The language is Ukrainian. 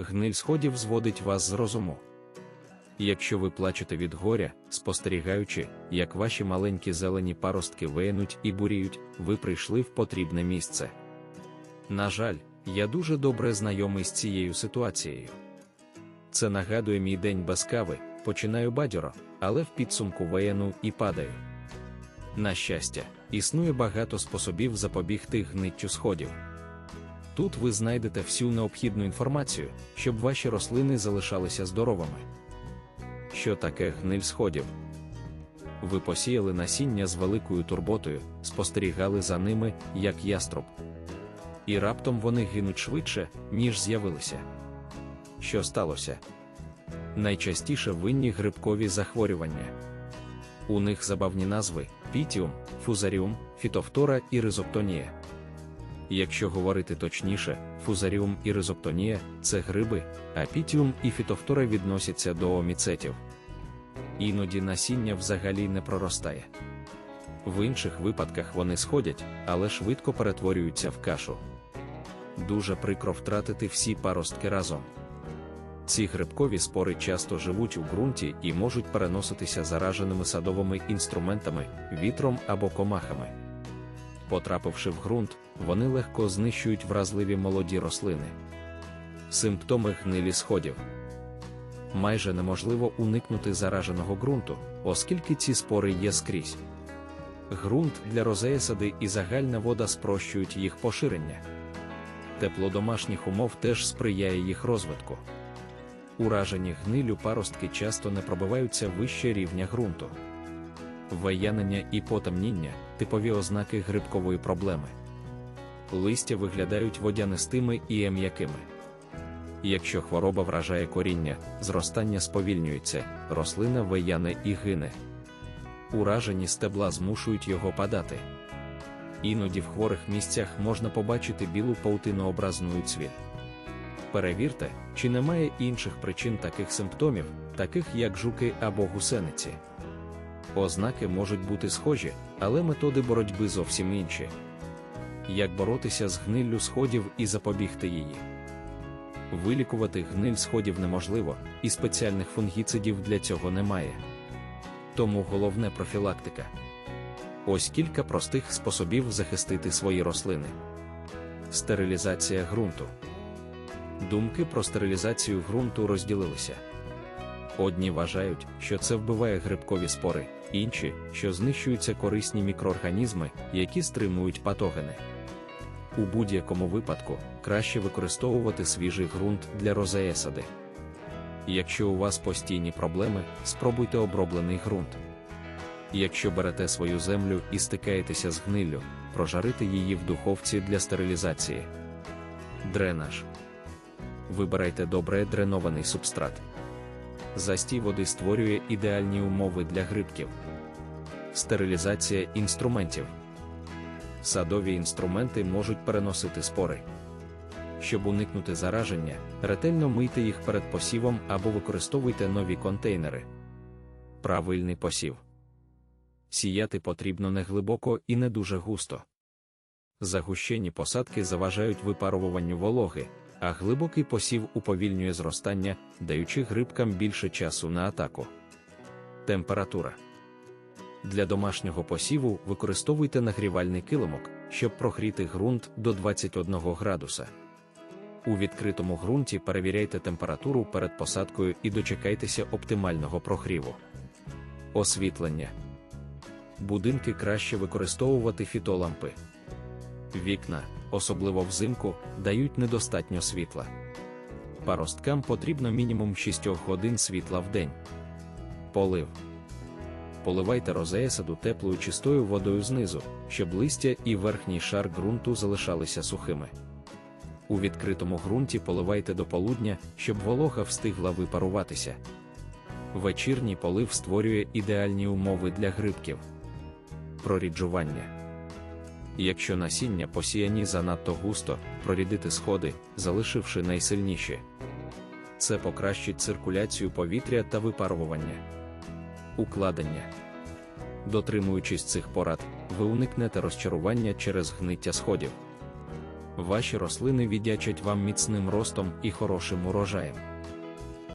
Гниль сходів зводить вас з розуму. Якщо ви плачете від горя, спостерігаючи, як ваші маленькі зелені паростки виянуть і буріють, ви прийшли в потрібне місце. На жаль, я дуже добре знайомий з цією ситуацією. Це нагадує мій день без кави, починаю бадьоро, але в підсумку вияну і падаю. На щастя, існує багато способів запобігти гниттю сходів. Тут ви знайдете всю необхідну інформацію, щоб ваші рослини залишалися здоровими. Що таке гниль сходів? Ви посіяли насіння з великою турботою, спостерігали за ними, як яструб. І раптом вони гинуть швидше, ніж з'явилися. Що сталося? Найчастіше винні грибкові захворювання. У них забавні назви: пітіум, фузаріум, фітофтора і ризоптонія. Якщо говорити точніше, фузаріум і ризоптонія це гриби, а пітіум і фітофтора відносяться до оміцетів. Іноді насіння взагалі не проростає. В інших випадках вони сходять, але швидко перетворюються в кашу. Дуже прикро втратити всі паростки разом. Ці грибкові спори часто живуть у ґрунті і можуть переноситися зараженими садовими інструментами, вітром або комахами. Потрапивши в ґрунт, вони легко знищують вразливі молоді рослини. Симптоми гнилі сходів майже неможливо уникнути зараженого ґрунту, оскільки ці спори є скрізь. Ґрунт для розеясади і загальна вода спрощують їх поширення. Тепло домашніх умов теж сприяє їх розвитку. Уражені гнилю паростки часто не пробиваються вище рівня ґрунту. Виянення і потемніння типові ознаки грибкової проблеми. Листя виглядають водянистими і м'якими. Якщо хвороба вражає коріння, зростання сповільнюється, рослина вияне і гине. Уражені стебла змушують його падати. Іноді в хворих місцях можна побачити білу паутинообразну цвіт. Перевірте, чи немає інших причин таких симптомів, таких як жуки або гусениці. Ознаки можуть бути схожі, але методи боротьби зовсім інші. Як боротися з гниллю сходів і запобігти її? Вилікувати гниль сходів неможливо, і спеціальних фунгіцидів для цього немає. Тому головне профілактика. Ось кілька простих способів захистити свої рослини. Стерилізація ґрунту. Думки про стерилізацію ґрунту розділилися. Одні вважають, що це вбиває грибкові спори, інші, що знищуються корисні мікроорганізми, які стримують патогени. У будь-якому випадку краще використовувати свіжий ґрунт для розеесади. Якщо у вас постійні проблеми, спробуйте оброблений ґрунт. Якщо берете свою землю і стикаєтеся з гниллю, прожарити її в духовці для стерилізації. Дренаж. Вибирайте добре дренований субстрат. Застій води створює ідеальні умови для грибків. Стерилізація інструментів. Садові інструменти можуть переносити спори. Щоб уникнути зараження, ретельно мийте їх перед посівом або використовуйте нові контейнери. Правильний посів. Сіяти потрібно не глибоко і не дуже густо. Загущені посадки заважають випаруванню вологи, а глибокий посів уповільнює зростання, даючи грибкам більше часу на атаку. Температура для домашнього посіву використовуйте нагрівальний килимок, щоб прогріти ґрунт до 21 градуса. У відкритому ґрунті перевіряйте температуру перед посадкою і дочекайтеся оптимального прогріву. Освітлення. Будинки краще використовувати фітолампи. Вікна, особливо взимку, дають недостатньо світла. Паросткам потрібно мінімум 6 годин світла в день. Полив. Поливайте розеясаду теплою чистою водою знизу, щоб листя і верхній шар ґрунту залишалися сухими. У відкритому ґрунті поливайте до полудня, щоб волога встигла випаруватися. Вечірній полив створює ідеальні умови для грибків. Проріджування. Якщо насіння посіяні занадто густо, прорідити сходи, залишивши найсильніші. Це покращить циркуляцію повітря та випарування. Укладення. Дотримуючись цих порад, ви уникнете розчарування через гниття сходів. ваші рослини віддячать вам міцним ростом і хорошим урожаєм.